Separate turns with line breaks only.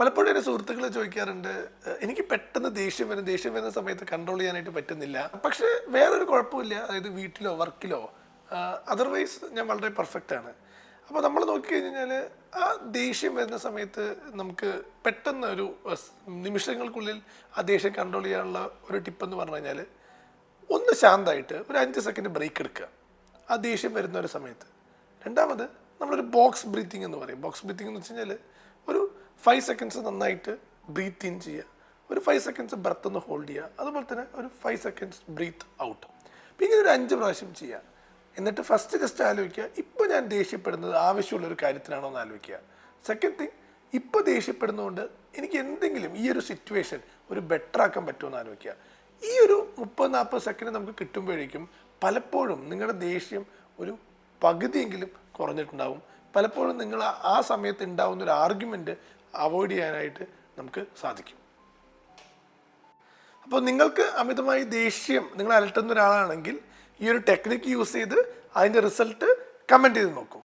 പലപ്പോഴും എന്റെ സുഹൃത്തുക്കൾ ചോദിക്കാറുണ്ട് "ഏഹ്, എനിക്ക് പെട്ടെന്ന് ദേഷ്യം വരും ദേഷ്യം വരുന്ന സമയത്ത് കൺട്രോൾ ചെയ്യാനായിട്ട് പറ്റുന്നില്ല. പക്ഷേ വേറൊരു കുഴപ്പമില്ല അതായത് വീട്ടിലോ വർക്കിലോ അതർവൈസ് ഞാൻ വളരെ പെർഫെക്റ്റ് ആണ്. അപ്പോൾ നമ്മൾ നോക്കിക്കഴിഞ്ഞാൽ ആ ദേഷ്യം വരുന്ന സമയത്ത് നമുക്ക് പെട്ടെന്ന് ഒരു നിമിഷങ്ങൾക്കുള്ളിൽ ആ ദേഷ്യം കൺട്രോൾ ചെയ്യാനുള്ള ഒരു ടിപ്പ് എന്ന് പറഞ്ഞു കഴിഞ്ഞാൽ ഒന്ന് ശാന്തമായിട്ട് ഒരു അഞ്ച് സെക്കൻഡ് ബ്രേക്ക് എടുക്കുക. ആ ദേഷ്യം വരുന്ന ഒരു സമയത്ത്. രണ്ടാമത് നമ്മളൊരു ബോക്സ് ബ്രീത്തിങ് എന്ന് പറയും. ബോക്സ് ബ്രീത്തിങ് എന്ന് വെച്ച് കഴിഞ്ഞാൽ ഒരു ഫൈവ് സെക്കൻഡ്സ് നന്നായിട്ട് ബ്രീത്ത് ഇൻ ചെയ്യുക. ഒരു ഫൈവ് സെക്കൻഡ്സ് ബ്രത്ത് ഒന്ന് ഹോൾഡ് ചെയ്യുക. അതുപോലെ തന്നെ ഒരു ഫൈവ് സെക്കൻഡ്സ് ബ്രീത്ത് ഔട്ട് അപ്പോൾ ഇങ്ങനെ ഒരു അഞ്ച് പ്രാവശ്യം ചെയ്യുക. എന്നിട്ട് ഫസ്റ്റ് ജസ്റ്റ് ആലോചിക്കുക. ഇപ്പോൾ ഞാൻ ദേഷ്യപ്പെടുന്നത് ആവശ്യമുള്ള ഒരു കാര്യത്തിനാണോ എന്ന് ആലോചിക്കുക. സെക്കൻഡ് തിങ് ഇപ്പോൾ ദേഷ്യപ്പെടുന്നതുകൊണ്ട് എനിക്ക് എന്തെങ്കിലും ഈ ഒരു സിറ്റുവേഷൻ ഒരു ബെറ്റർ ആക്കാൻ പറ്റുമോ എന്ന് ആലോചിക്കുക. ഈ ഒരു മുപ്പത് നാൽപ്പത് സെക്കൻഡ് നമുക്ക് കിട്ടുമ്പോഴേക്കും പലപ്പോഴും നിങ്ങളുടെ ദേഷ്യം ഒരു പകുതിയെങ്കിലും കുറഞ്ഞിട്ടുണ്ടാവും. പലപ്പോഴും നിങ്ങൾ ആ- സമയത്ത് ഉണ്ടാവുന്ന ഒരു ആർഗ്യുമെന്റ് അവോയ്ഡ് ചെയ്യാനായിട്ട് നമുക്ക് സാധിക്കും. അപ്പോൾ നിങ്ങൾക്ക് അമിതമായി ദേഷ്യം നിങ്ങൾ അലട്ടുന്ന ഒരാളാണെങ്കിൽ ഈ ഒരു ടെക്നിക്ക് യൂസ് ചെയ്ത് അതിന്റെ റിസൾട്ട് കമന്റ് ചെയ്ത് നോക്കൂ.